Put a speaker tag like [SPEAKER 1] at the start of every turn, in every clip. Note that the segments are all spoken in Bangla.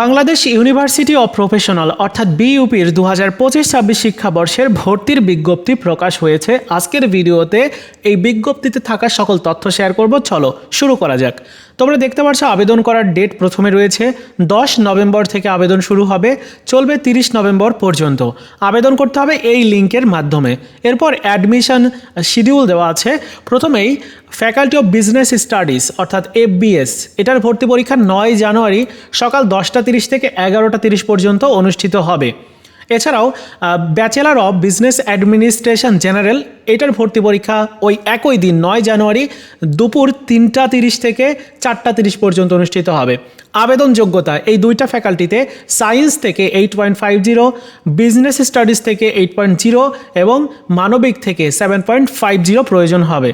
[SPEAKER 1] বাংলাদেশ ইউনিভার্সিটি অব প্রফেশনাল অর্থাৎ বিইউপির দু হাজার পঁচিশ ছাব্বিশ শিক্ষাবর্ষের ভর্তির বিজ্ঞপ্তি প্রকাশ হয়েছে। আজকের ভিডিওতে এই বিজ্ঞপ্তিতে থাকা সকল তথ্য শেয়ার করব। চলো শুরু করা যাক। তোমরা দেখতে পাচ্ছ আবেদন করার ডেট প্রথমে রয়েছে দশ নভেম্বর থেকে আবেদন শুরু হবে, চলবে তিরিশ নভেম্বর পর্যন্ত। আবেদন করতে হবে এই লিঙ্কের মাধ্যমে। এরপর অ্যাডমিশন শিডিউল দেওয়া আছে। প্রথমেই ফ্যাকাল্টি অফ বিজনেস স্টাডিজ অর্থাৎ এফবিএস এটার ভর্তি পরীক্ষা নয় জানুয়ারি সকাল দশটা তিরিশ থেকে এগারোটা তিরিশ পর্যন্ত অনুষ্ঠিত হবে। এছাড়াও bachelor of business administration general এটার ভর্তি পরীক্ষা ওই একই দিন, নয় জানুয়ারি, দুপুর তিনটা তিরিশ থেকে চারটা তিরিশ পর্যন্ত অনুষ্ঠিত হবে। আবেদন যোগ্যতা এই দুইটা ফ্যাকাল্টিতে সায়েন্স থেকে eight point five zero business studies থেকে এইট পয়েন্ট জিরো এবং মানবিক থেকে সেভেন পয়েন্ট ফাইভ জিরো প্রয়োজন হবে।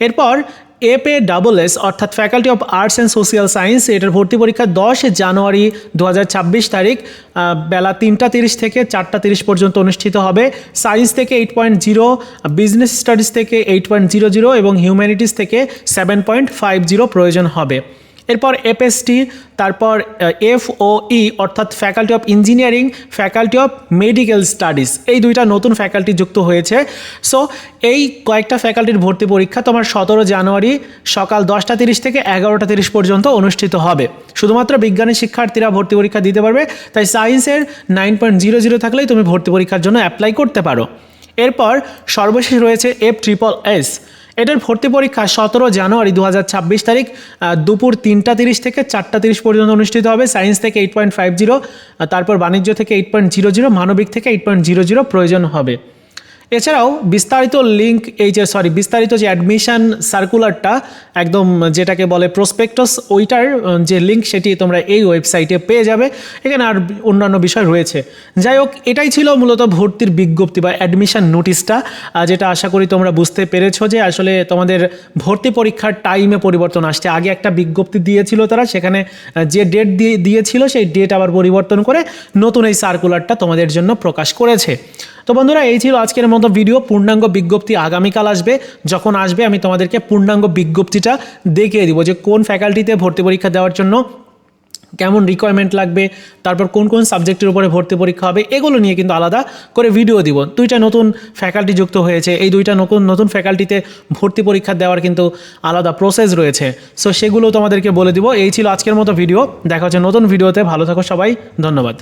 [SPEAKER 1] এরপর এপে ডাবল এস অর্থাৎ faculty of arts and social science এটার ভর্তি পরীক্ষা দশ জানুয়ারি দু হাজার ছাব্বিশ তারিখ বেলা তিনটা তিরিশ থেকে চারটা তিরিশ পর্যন্ত অনুষ্ঠিত হবে। সায়েন্স থেকে eight point zero business studies থেকে এইট পয়েন্ট জিরো জিরো এবং হিউম্যানিটিস থেকে সেভেন পয়েন্ট ফাইভ জিরো প্রয়োজন হবে। এরপর এফএসটি, তারপর এফ ও ই অর্থাৎ faculty of engineering faculty of medical studies এই দুইটা নতুন ফ্যাকাল্টি যুক্ত হয়েছে। সো এই কয়েকটা ফ্যাকাল্টির ভর্তি পরীক্ষা তোমার সতেরো জানুয়ারি সকাল দশটা তিরিশ থেকে এগারোটা তিরিশ পর্যন্ত অনুষ্ঠিত হবে। শুধুমাত্র বিজ্ঞানী শিক্ষার্থীরা ভর্তি পরীক্ষা দিতে পারবে, তাই সায়েন্সের নাইন পয়েন্ট জিরো জিরো থাকলেই তুমি ভর্তি পরীক্ষার জন্য অ্যাপ্লাই করতে পারো। এরপর সর্বশেষ রয়েছে এফ ট্রিপল এস এটার ভর্তি পরীক্ষা সতেরো জানুয়ারি দু হাজার ছাব্বিশ তারিখ দুপুর তিনটা তিরিশ থেকে চারটা তিরিশ পর্যন্ত অনুষ্ঠিত হবে। সায়েন্স থেকে এইট পয়েন্ট ফাইভ জিরো তারপর বাণিজ্য থেকে এইট পয়েন্ট জিরো জিরো মানবিক থেকে এইট পয়েন্ট জিরো জিরো প্রয়োজন হবে। এছাড়াও বিস্তারিত লিঙ্ক এই যে সরি বিস্তারিত যে অ্যাডমিশান সার্কুলারটা একদম যেটাকে বলে প্রসপেক্টস ওইটার যে লিঙ্ক সেটি তোমরা এই ওয়েবসাইটে পেয়ে যাবে। এখানে আর অন্যান্য বিষয় রয়েছে। যাই হোক, এটাই ছিল মূলত ভর্তির বিজ্ঞপ্তি বা অ্যাডমিশান নোটিশটা যেটা আশা করি তোমরা বুঝতে পেরেছ যে আসলে তোমাদের ভর্তি পরীক্ষার টাইমে পরিবর্তন আসছে। আগে একটা বিজ্ঞপ্তি দিয়েছিল তারা, সেখানে যে ডেট দিয়ে, দিয়েছিল, সেই ডেট আবার পরিবর্তন করে নতুন এই সার্কুলারটা তোমাদের জন্য প্রকাশ করেছে। তো বন্ধুরা, এই ছিল আজকের মতো ভিডিও পূর্ণাঙ্গ বিজ্ঞপ্তি আগামীকাল আসবে। যখন আসবে, আমি তোমাদেরকে পূর্ণাঙ্গ বিজ্ঞপ্তিটা দেখিয়ে দিব যে কোন ফ্যাকাল্টিতে ভর্তি পরীক্ষা দেওয়ার জন্য কেমন রিকোয়ারমেন্ট লাগবে, তারপর কোন কোন সাবজেক্টের উপরে ভর্তি পরীক্ষা হবে, এগুলো নিয়ে কিন্তু আলাদা করে ভিডিও দিব। দুইটা নতুন ফ্যাকাল্টি যুক্ত হয়েছে, এই দুইটা নতুন নতুন ফ্যাকাল্টিতে ভর্তি পরীক্ষা দেওয়ার কিন্তু আলাদা প্রসেস রয়েছে। সো সেগুলো তোমাদেরকে বলে দিব। এই ছিল আজকের মতো ভিডিও দেখা হচ্ছে নতুন ভিডিওতে ভালো থাকো সবাই। ধন্যবাদ।